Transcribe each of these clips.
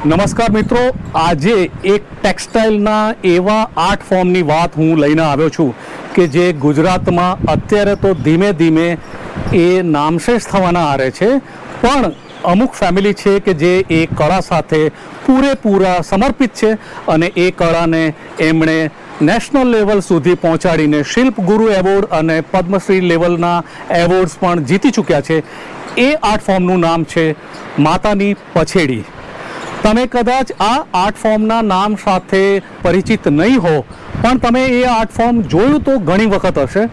નમસ્કાર મિત્રો, આજે એક ટેક્સટાઇલના એવા આર્ટ ફોર્મની વાત હું લઈને આવ્યો છું કે જે ગુજરાતમાં અત્યારે તો ધીમે ધીમે એ નામશેષ થવાના આરે છે. પણ અમુક ફેમિલી છે કે જે એ કળા સાથે પૂરેપૂરા સમર્પિત છે અને એ કળાને એમણે નેશનલ લેવલ સુધી પહોંચાડીને શિલ્પ ગુરુ એવોર્ડ અને પદ્મશ્રી લેવલના એવોર્ડ્સ પણ જીતી ચૂક્યા છે. એ આર્ટ ફોર્મનું નામ છે માતાની પછેડી. તમે કદાચ આ આર્ટ ફોર્મના નામ સાથે પરિચિત નહીં હો, પણ તમે એ આર્ટ ફોર્મ જોયું તો ઘણી વખત હશે.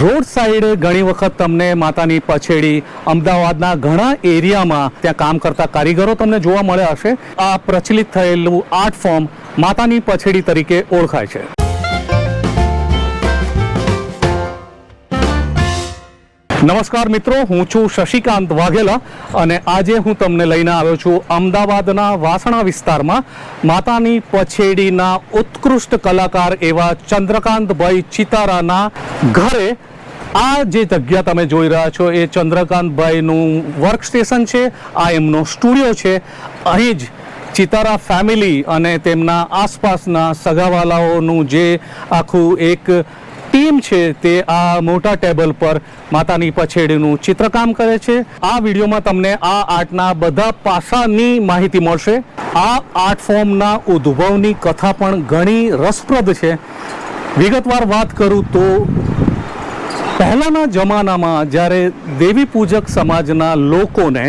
રોડ સાઈડે ઘણી વખત તમને માતાની પછેડી, અમદાવાદના ઘણા એરિયામાં ત્યાં કામ કરતા કારીગરો તમને જોવા મળ્યા હશે. આ પ્રચલિત થયેલું આર્ટ ફોર્મ માતાની પછેડી તરીકે ઓળખાય છે. નમસ્કાર મિત્રો, હું છું શશિકાંત વાઘેલા અને આજે હું તમને લઈને આવ્યો છું અમદાવાદના વાસણા વિસ્તારમાં. માતાની પછેડીના ઉત્કૃષ્ટ કલાકાર એવા ચંદ્રકાંતભાઈ ચિતારાના ઘરે આ જે જગ્યા તમે જોઈ રહ્યા છો, એ ચંદ્રકાંતભાઈનું વર્ક સ્ટેશન છે, આ એમનો સ્ટુડિયો છે. અહીં જ ચિતારા ફેમિલી અને તેમના આસપાસના સગાવાલાઓનું જે આખું એક ટીમ છે તે આ મોટા ટેબલ પર માતાની પછેડીનું ચિત્રકામ કરે છે. આ વિડીયોમાં તમને આ આર્ટના બધા પાસાની માહિતી મળશે. આ આર્ટ ફોર્મના ઉદ્ભવની કથા પણ ઘણી રસપ્રદ છે. વિગતવાર વાત કરું તો પહેલાંના જમાનામાં જ્યારે દેવી પૂજક સમાજના લોકોને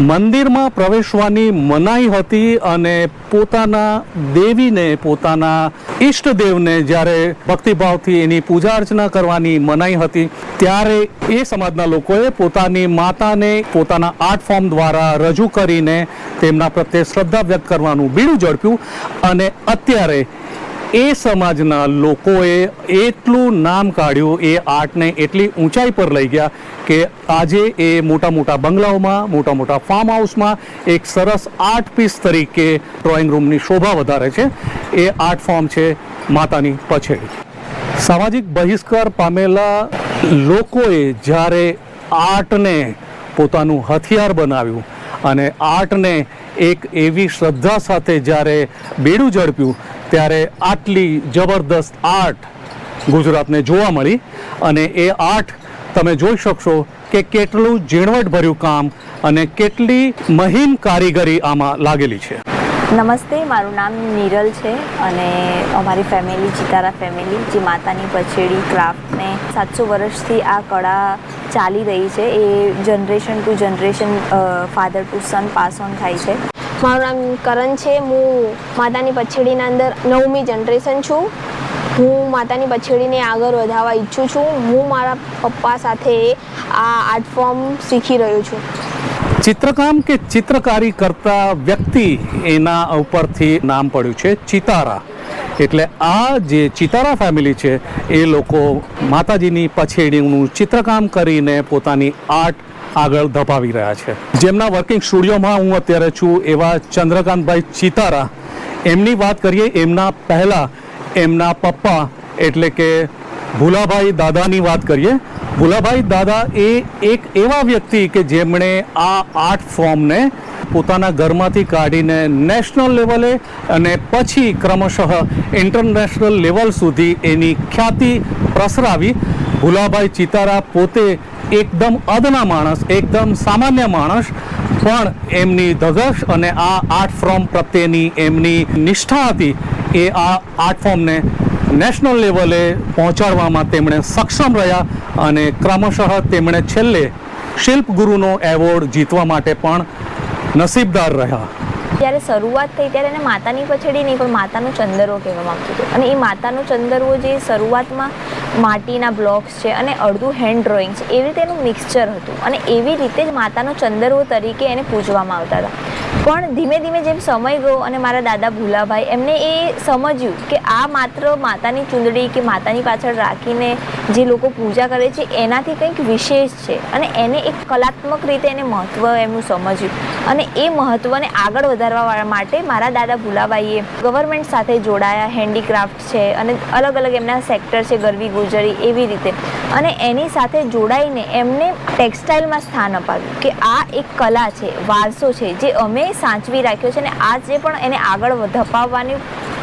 મંદિરમાં પ્રવેશવાની મનાઈ હતી અને પોતાના દેવીને, પોતાના ઈષ્ટદેવને જ્યારે ભક્તિભાવથી એની પૂજા અર્ચના કરવાની મનાઈ હતી, ત્યારે એ સમાજના લોકોએ પોતાની માતાને પોતાના આર્ટ ફોર્મ દ્વારા રજૂ કરીને તેમના પ્રત્યે શ્રદ્ધા વ્યક્ત કરવાનું બીડું ઝડપ્યું અને અત્યારે એ સમાજના લોકોએ એટલું નામ કાઢ્યું, એ આર્ટને એટલી ઊંચાઈ પર લઈ ગયા કે આજે એ મોટા મોટા બંગલાઓમાં, મોટા મોટા ફાર્મ હાઉસમાં એક સરસ આર્ટ પીસ તરીકે ડ્રોઈંગ રૂમની શોભા વધારે છે. એ આર્ટ ફોર્મ છે માતાની પછેડી. સામાજિક બહિષ્કાર પામેલા લોકોએ જ્યારે આર્ટને પોતાનું હથિયાર બનાવ્યું અને આર્ટને એક એવી શ્રદ્ધા સાથે જ્યારે બેડું ઝડપ્યું ત્યારે આટલી જબરદસ્ત આર્ટ ગુજરાતને જોવા મળી અને એ આર્ટ તમે જોઈ શકશો કે કેટલું ઝીણવટભર્યું કામ અને કેટલી મહીન કારીગરી આમાં લાગેલી છે. નમસ્તે, મારું નામ નિરલ છે અને અમારી ફેમિલી ચિતારા ફેમિલી જે માતાની પછેડી ક્રાફ્ટને સાતસો વર્ષથી આ કળા ચાલી રહી છે. એ generation to generation father to son pass on થાય છે. મારું નામ કરણ છે. હું માતાની પછેડીના અંદર નવમી જનરેશન છું. હું માતાની પછેડીને આગળ વધારવા ઈચ્છું છું. હું મારા પપ્પા સાથે આ આર્ટ ફોર્મ શીખી રહ્યો છું. ચિત્રકામ કે ચિત્રકારી કરતા વ્યક્તિ એના ઉપરથી નામ પડ્યું છે ચિતારા. એટલે આ જે ચિતારા ફેમિલી છે, એ લોકો માતાજીની પછેડીનું ચિત્રકામ કરીને પોતાની આર્ટ આગળ ધપાવી રહ્યા છે. જેમના વર્કિંગ સ્ટુડિયોમાં હું અત્યારે છું એવા ચંદ્રકાંતભાઈ ચિતારા. એમની વાત કરીએ, એમના પહેલાં એમના પપ્પા એટલે કે ભુલાભાઈ દાદાની વાત કરીએ. ભુલાભાઈ દાદા એ એક એવા વ્યક્તિ કે જેમણે આ આર્ટ ફોર્મને પોતાના ઘરમાંથી કાઢીને નેશનલ લેવલે અને પછી ક્રમશઃ ઇન્ટરનેશનલ લેવલ સુધી એની ખ્યાતિ પ્રસરાવી. ભુલાભાઈ ચિતારા પોતે એકદમ અદના માણસ, એકદમ સામાન્ય માણસ, પણ એમની ધગશ અને આ આર્ટ ફોર્મ પ્રત્યેની એમની નિષ્ઠા હતી, એ આ આર્ટ ફોર્મને નેશનલ લેવલે પહોંચાડવામાં તેમણે સક્ષમ રહ્યા અને ક્રમશઃ તેમણે છેલ્લે શિલ્પ ગુરુનો એવોર્ડ જીતવા માટે પણ નસીબદાર રહ્યા. જ્યારે શરૂઆત થઈ ત્યારે એને માતાની પછડી નહીં, પણ માતાનું ચંદરવો કહેવામાં આવતું હતું. અને એ માતાનો ચંદરવો જે શરૂઆતમાં માટીના બ્લોક્સ છે અને અડધું હેન્ડ ડ્રોઈંગ છે, એવી રીતે એનું મિક્સચર હતું. અને એવી રીતે જ માતાનો ચંદરવો તરીકે એને પૂજવામાં આવતા હતા. પણ ધીમે ધીમે જેમ સમય ગયો અને મારા દાદા ભૂલાભાઈ, એમને એ સમજ્યું કે આ માત્ર માતાની ચૂંદડી કે માતાની પાછળ રાખીને જે લોકો પૂજા કરે છે, એનાથી કંઈક વિશેષ છે. અને એને એક કલાત્મક રીતે એને મહત્ત્વ એમનું સમજ્યું. અને એ મહત્ત્વને આગળ વધારવા માટે મારા દાદા ભૂલાભાઈએ ગવર્મેન્ટ સાથે જોડાયા હેન્ડીક્રાફ્ટ છે અને અલગ અલગ એમના સેક્ટર છે, ગરવી, ગુજરી એવી રીતે. અને એની સાથે જોડાઈને એમને ટેક્સટાઇલમાં સ્થાન અપાવ્યું કે આ એક કલા છે, વારસો છે, જે અમે સાચવી રાખ્યો છે અને આજે પણ એને આગળ ધપાવવાની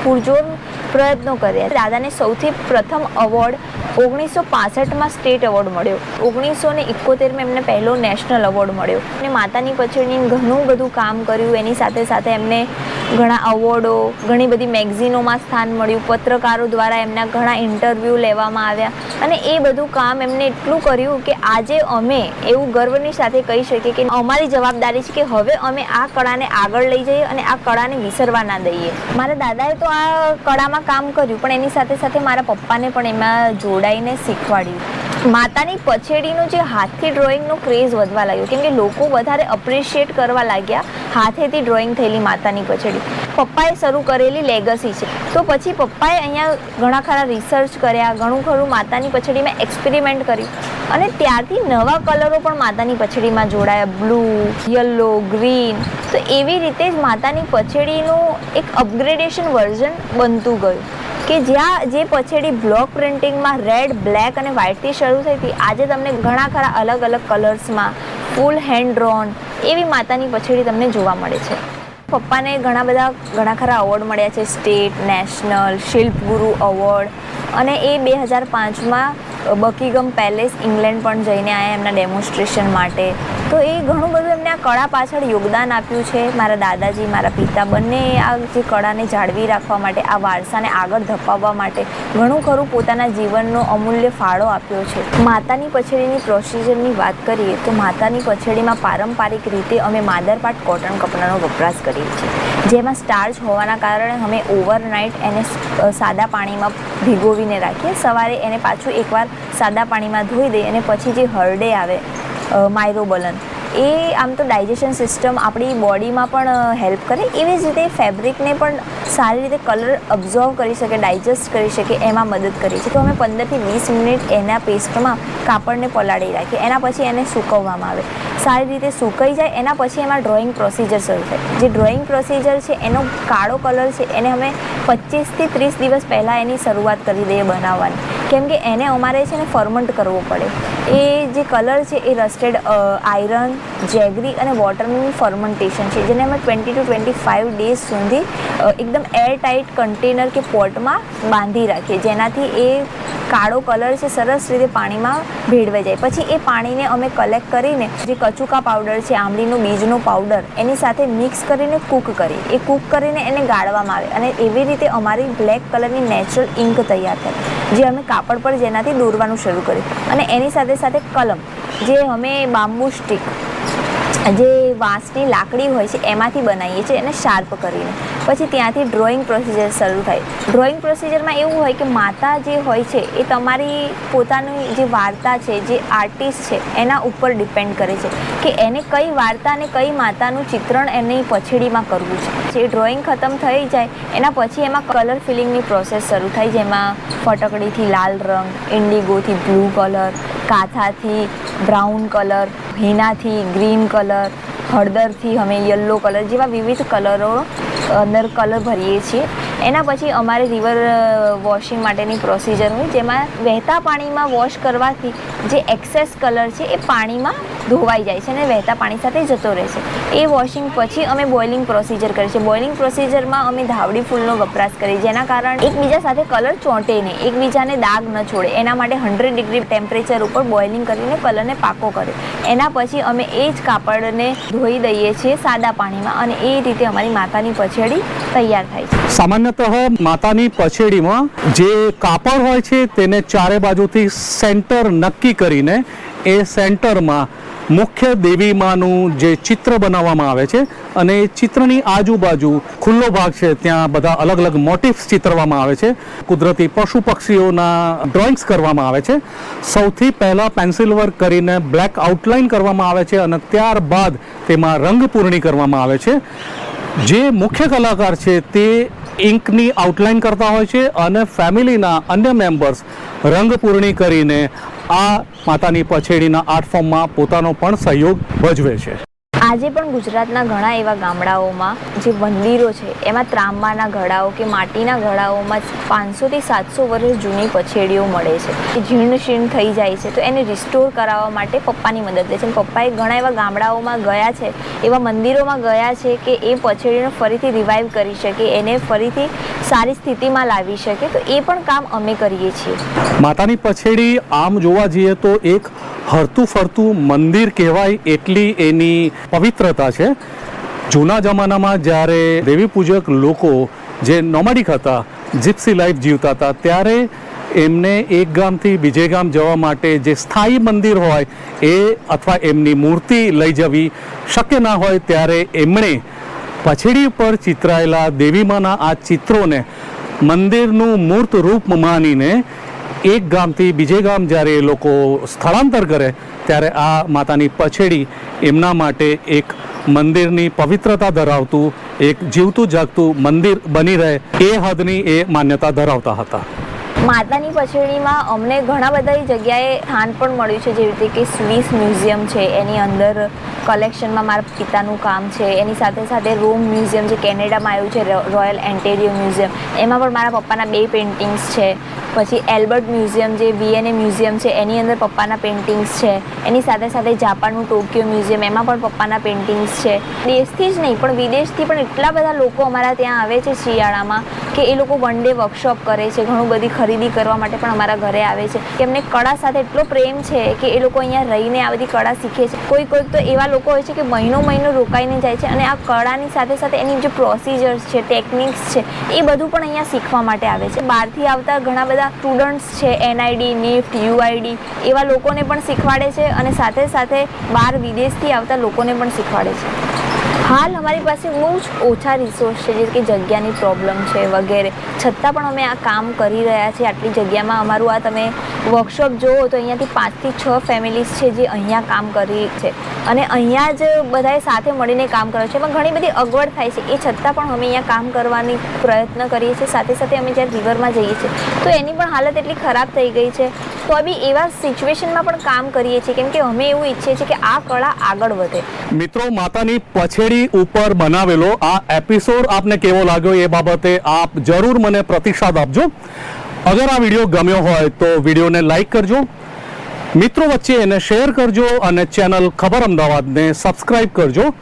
પૂરજોર પ્રયત્નો કર્યા. દાદાને સૌથી પ્રથમ અવોર્ડ ઓગણીસો પાસઠમાં સ્ટેટ એવોર્ડ મળ્યો. ઓગણીસો ને ઇકોતેરમાં એમને પહેલો નેશનલ એવોર્ડ મળ્યો. અને માતાની પછીની ઘણું બધું કામ કર્યું. એની સાથે સાથે એમને ઘણા અવોર્ડો, ઘણી બધી મેગઝીનોમાં સ્થાન મળ્યું. પત્રકારો દ્વારા એમના ઘણા ઇન્ટરવ્યૂ લેવામાં આવ્યા. અને એ બધું કામ એમને એટલું કર્યું કે આજે અમે એવું ગર્વની સાથે કહી શકીએ કે અમારી જવાબદારી છે કે હવે અમે આ કળાને આગળ લઈ જઈએ અને આ કળાને વિસરવા ના દઈએ. મારા દાદાએ તો આ કળામાં કામ કર્યું, પણ એની સાથે સાથે મારા પપ્પાને પણ એમાં જોડાઈને શીખવાડ્યું. માતાની પછેડીનું જે હાથથી ડ્રોઈંગનો ક્રેઝ વધવા લાગ્યો. કેમ કે લોકો વધારે અપ્રિશિએટ કરવા લાગ્યા હાથેથી ડ્રોઈંગ થયેલી માતાની પછેડી. પપ્પાએ શરૂ કરેલી લેગસી છે. તો પછી પપ્પાએ અહીંયા ઘણા ખરા રિસર્ચ કર્યા, ઘણું ખરું માતાની પછડીમાં એક્સપેરિમેન્ટ કર્યું. અને ત્યારથી નવા કલરો પણ માતાની પછડીમાં જોડાયા. બ્લુ યલો ગ્રીન તો એવી રીતે જ માતાની પછડીનું એક અપગ્રેડેશન વર્ઝન બનતું ગયું. કે જ્યાં જે પછેડી બ્લોક પ્રિન્ટિંગમાં રેડ, બ્લેક અને વ્હાઇટથી શરૂ થઈ હતી. આજે તમને ઘણા ખરા અલગ અલગ કલર્સમાં ફૂલ હેન્ડ ડ્રોન એવી માતાની પછેડી તમને જોવા મળે છે. પપ્પાને ઘણા બધા, ઘણા ખરા અવોર્ડ મળ્યા છે. સ્ટેટ, નેશનલ, શિલ્પગુરુ અવોર્ડ અને એ બે હજાર પાંચમાં બકીગમ પેલેસ ઇંગ્લેન્ડ પણ જઈને આવ્યા એમના ડેમોન્સ્ટ્રેશન માટે. તો એ ઘણું બધું એમને આ કળા પાછળ યોગદાન આપ્યું છે. મારા દાદાજી, મારા પિતા બંને આ જે કળાને જાળવી રાખવા માટે, આ વારસાને આગળ ધપાવવા માટે ઘણું ખરું પોતાના જીવનનો અમૂલ્ય ફાળો આપ્યો છે. માતાની પછેડીની પ્રોસિજરની વાત કરીએ તો માતાની પછેડીમાં પારંપરિક રીતે અમે માદરપાટ કોટન કપડાનો વપરાશ કરીએ છીએ. જેમાં સ્ટાર્ચ હોવાના કારણે અમે ઓવરનાઇટ એને સાદા પાણીમાં ભીગોવીને રાખીએ. સવારે એને પાછું એકવાર સાદા પાણીમાં ધોઈ દઈએ અને પછી જે હરડે આવે માઇરોબલન એ આમ તો ડાયજેશન સિસ્ટમ આપણી બોડીમાં પણ હેલ્પ કરે. એવી જ રીતે ફેબ્રિકને પણ સારી રીતે કલર અબ્ઝોર્વ કરી શકે ડાયજેસ્ટ કરી શકે, એમાં મદદ કરી છે તો અમે પંદરથી વીસ મિનિટ એના પેસ્ટમાં કાપડને પલાળી રાખીએ. એના પછી એને સૂકવવામાં આવે. સારી રીતે સુકાઈ જાય, એના પછી એમાં ડ્રોઈંગ પ્રોસિજર શરૂ થાય. જે ડ્રોઈંગ પ્રોસિજર છે, એનો કાળો કલર છે, એને અમે પચીસથી ત્રીસ દિવસ પહેલાં એની શરૂઆત કરી દઈએ બનાવવાની. કેમ કે એને અમારે છે ને ફર્મન્ટ કરવો પડે. એ જે કલર છે, એ રસ્ટેડ આયરન જેગરી અને વોટરનું ફર્મન્ટેશન છે, જેને અમે twenty to twenty five days સુધી એકદમ એર ટાઇટ કન્ટેનર કે પોટમાં બાંધી રાખીએ. જેનાથી એ કાળો કલર છે, સરસ રીતે પાણીમાં ભેળવાઈ જાય. પછી એ પાણીને અમે કલેક્ટ કરીને જે કચુકા પાવડર છે આમલીનું બીજનો પાવડર એની સાથે મિક્સ કરીને કૂક કરીએ. એ કૂક કરીને એને ગાળવામાં આવે અને એવી રીતે અમારી બ્લેક કલરની નેચરલ ઇંક તૈયાર થાય. જે અમે કાપડ પર જેનાથી દોરવાનું શરૂ કર્યું. અને એની સાથે સાથે કલમ, જે અમે બાંબુ સ્ટીક જે વાંસની લાકડી હોય છે, એમાંથી બનાવીએ છીએ એને શાર્પ કરીને. પછી ત્યાંથી ડ્રોઈંગ પ્રોસિજર શરૂ થાય. ડ્રોઈંગ પ્રોસિજરમાં એવું હોય કે માતા જે હોય છે, એ તમારી પોતાની જે વાર્તા છે, જે આર્ટિસ્ટ છે, એના ઉપર ડિપેન્ડ કરે છે કે એને કઈ વાર્તા અને કઈ માતાનું ચિત્રણ એની પછડીમાં કરવું છે. જે ડ્રોઈંગ ખતમ થઈ જાય, એના પછી એમાં કલર ફિલિંગની પ્રોસેસ શરૂ થાય, જેમાં ફટકડીથી લાલ રંગ ઇન્ડિગોથી બ્લુ કલર કાથાથી બ્રાઉન કલર હીનાથી ગ્રીન કલર, હળદરથી અમે યલો કલર જેવા વિવિધ કલરો અંદર કલર ભરીએ છીએ. એના પછી અમારે રિવર વોશિંગ માટેની પ્રોસિજર હોય, જેમાં વહેતા પાણીમાં વોશ કરવાથી જે એક્સેસ કલર છે એ પાણીમાં ધોવાઈ જાય છે અને વહેતા પાણી સાથે જતો રહે છે. એ વોશિંગ પછી અમે બોઇલિંગ પ્રોસિજર કરીએ છીએ. બોઇલિંગ પ્રોસિજરમાં અમે ધાવડી ફૂલનો વપરાશ કરીએ જેના કારણે એકબીજા સાથે કલર ચોંટે નહીં. એકબીજાને દાગ ન છોડે. એના માટે હંડ્રેડ ડિગ્રી ટેમ્પરેચર ઉપર બોઇલિંગ કરીને કલરને પાકો કરે. એના પછી અમે એ જ કાપડને ધોઈ દઈએ છીએ સાદા પાણીમાં અને એ રીતે અમારી માતાની પછેડી તૈયાર થાય છે. સામાન્યતઃ માતાની પછેડીમાં જે કાપડ હોય છે તેને ચારે બાજુથી સેન્ટર નક્કી કરીને એ સેન્ટરમાં મુખ્ય દેવીમાનું જે ચિત્ર બનાવવામાં આવે છે અને ચિત્રની આજુબાજુ ખુલ્લો ભાગ છે, ત્યાં બધા અલગ અલગ મોટિવ્સ ચિતરવામાં આવે છે. કુદરતી પશુ પક્ષીઓના ડ્રોઈંગ્સ કરવામાં આવે છે. સૌથી પહેલાં પેન્સિલ વર્ક કરીને બ્લેક આઉટલાઇન કરવામાં આવે છે અને ત્યારબાદ તેમાં રંગપૂર્ણી કરવામાં આવે છે. જે મુખ્ય કલાકાર છે તે ઇંકની આઉટલાઇન કરતા હોય છે અને ફેમિલીના અન્ય મેમ્બર્સ રંગપૂર્ણી કરીને આ માતાની પછેડીના આર્ટ ફોર્મમાં પોતાનો પણ સહયોગ ભજવે છે. આજે પણ ગુજરાતના ઘણા એવા ગામડાઓમાં જે મંદિરો છે, એમાં ત્રાંબાના ઘડાઓ કે માટીના ઘડાઓમાં પાંચસોથી સાતસો વર્ષ જૂની પછેડીઓ મળે છે. એ જીર્ણ શીર્ણ થઈ જાય છે, તો એને રિસ્ટોર કરાવવા માટે પપ્પાની મદદ લે છે. પપ્પાએ ઘણા એવા ગામડાઓમાં ગયા છે, એવા મંદિરોમાં ગયા છે કે એ પછેડીને ફરીથી રિવાઈવ કરી શકે, એને ફરીથી સારી સ્થિતિમાં લાવી શકે તો એ પણ કામ અમે કરીએ છીએ. માતાની પછેડી આમ જોવા જઈએ તો એક હરતું ફરતું મંદિર કહેવાય એટલી એની પવિત્રતા છે. જૂના જમાનામાં જ્યારે દેવી પૂજક લોકો જે નોમેડિક હતા જીપ્સી લાઈફ જીવતા હતા, ત્યારે એમને એક ગામથી બીજે ગામ જવા માટે જે સ્થાયી મંદિર હોય એ અથવા એમની મૂર્તિ લઈ જવી શક્ય ના હોય ત્યારે એમણે પછેડી પર ચિતરાયેલા દેવીમાના આ ચિત્રોને મંદિરનું મૂર્ત રૂપ માનીને એક ગામથી બીજે ગામ જ્યારે એ લોકો સ્થળાંતર કરે ત્યારે આ માતાની પછેડી એમના માટે એક મંદિરની પવિત્રતા ધરાવતું, એક જીવતું જાગતું મંદિર બની રહે એ હદની એ માન્યતા ધરાવતા હતા. માતાની પછેડીમાં અમને ઘણા બધા જગ્યાએ સ્થાન પણ મળ્યું છે, જેવી રીતે કે સ્વિસ મ્યુઝિયમ છે, એની અંદર કલેક્શનમાં મારા પિતાનું કામ છે. એની સાથે સાથે રોમ મ્યુઝિયમ જે કેનેડામાં આવ્યું છે રોયલ એન્ટેરિયો મ્યુઝિયમ, એમાં પણ મારા પપ્પાના બે પેઇન્ટિંગ્સ છે. પછી એલ્બર્ટ મ્યુઝિયમ જે વીએનએ મ્યુઝિયમ છે, એની અંદર પપ્પાના પેઇન્ટિંગ્સ છે. એની સાથે સાથે જાપાનનું ટોક્યો મ્યુઝિયમ, એમાં પણ પપ્પાના પેઇન્ટિંગ્સ છે. દેશથી જ નહીં, પણ વિદેશથી પણ એટલા બધા લોકો અમારા ત્યાં આવે છે શિયાળામાં કે એ લોકો વન ડે વર્કશોપ કરે છે, ઘણું બધી ખરીદી કરવા માટે પણ અમારા ઘરે આવે છે. કે એમને કળા સાથે એટલો પ્રેમ છે કે એ લોકો અહીંયા રહીને આ બધી કળા શીખે છે. કોઈ કોઈક તો એવા લોકો હોય છે કે મહિનો મહિનો રોકાઈને જાય છે અને આ કળાની સાથે સાથે એની જે પ્રોસિજર્સ છે ટેકનિક્સ છે, એ બધું પણ અહીંયા શીખવા માટે આવે છે. બહારથી આવતા ઘણા બધા સ્ટુડન્ટ્સ છે એનઆઈડી નિફ્ટ યુઆઈડી એવા લોકોને પણ શીખવાડે છે અને સાથે સાથે બહાર વિદેશથી આવતા લોકોને પણ શીખવાડે છે. હાલ અમારી પાસે બહુ જ ઓછા રિસોર્સ છે જે કે જગ્યાની પ્રોબ્લેમ છે વગેરે. છતાં પણ અમે આ કામ કરી રહ્યા છીએ. આટલી જગ્યામાં અમારું આ તમે વર્કશોપ જુઓ તો અહીંયાથી પાંચથી છ ફેમિલીઝ છે જે અહીંયા કામ કરી છે. અને અહીંયા જ બધાએ સાથે મળીને કામ કરે છે. પણ ઘણી બધી અગવડ થાય છે. એ છતાં પણ અમે અહીંયા કામ કરવાની પ્રયત્ન કરીએ છીએ. સાથે સાથે અમે જ્યારે રિવરમાં જઈએ છીએ. તો એની પણ હાલત એટલી ખરાબ થઈ ગઈ છે. તો બી એવા સિચ્યુએશનમાં પણ કામ કરીએ છીએ. કેમ કે અમે એવું ઈચ્છીએ છીએ કે આ કળા આગળ વધે. મિત્રો, માતાની પછેડી ઉપર બનાવેલો આ એપિસોડ આપને કેવો લાગ્યો એ બાબતે આપ જરૂર મને પ્રતિસાદ આપજો. અગર આ વીડિયો ગમ્યો હોય તો વિડીયોને લાઈક કરજો. મિત્રો વચ્ચે એને શેર કરજો અને ચેનલ ખબર અમદાવાદને સબસ્ક્રાઇબ કરજો.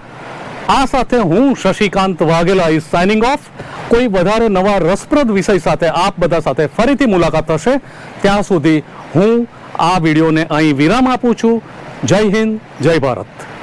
આ સાથે હું Shashikant Vaghela is signing off કોઈ વધારે નવા રસપ્રદ વિષય સાથે આપ બધા સાથે ફરીથી મુલાકાત થશે ત્યાં સુધી હું આ વિડીયોને અહીં વિરામ આપું છું. જય હિન્દ, જય ભારત.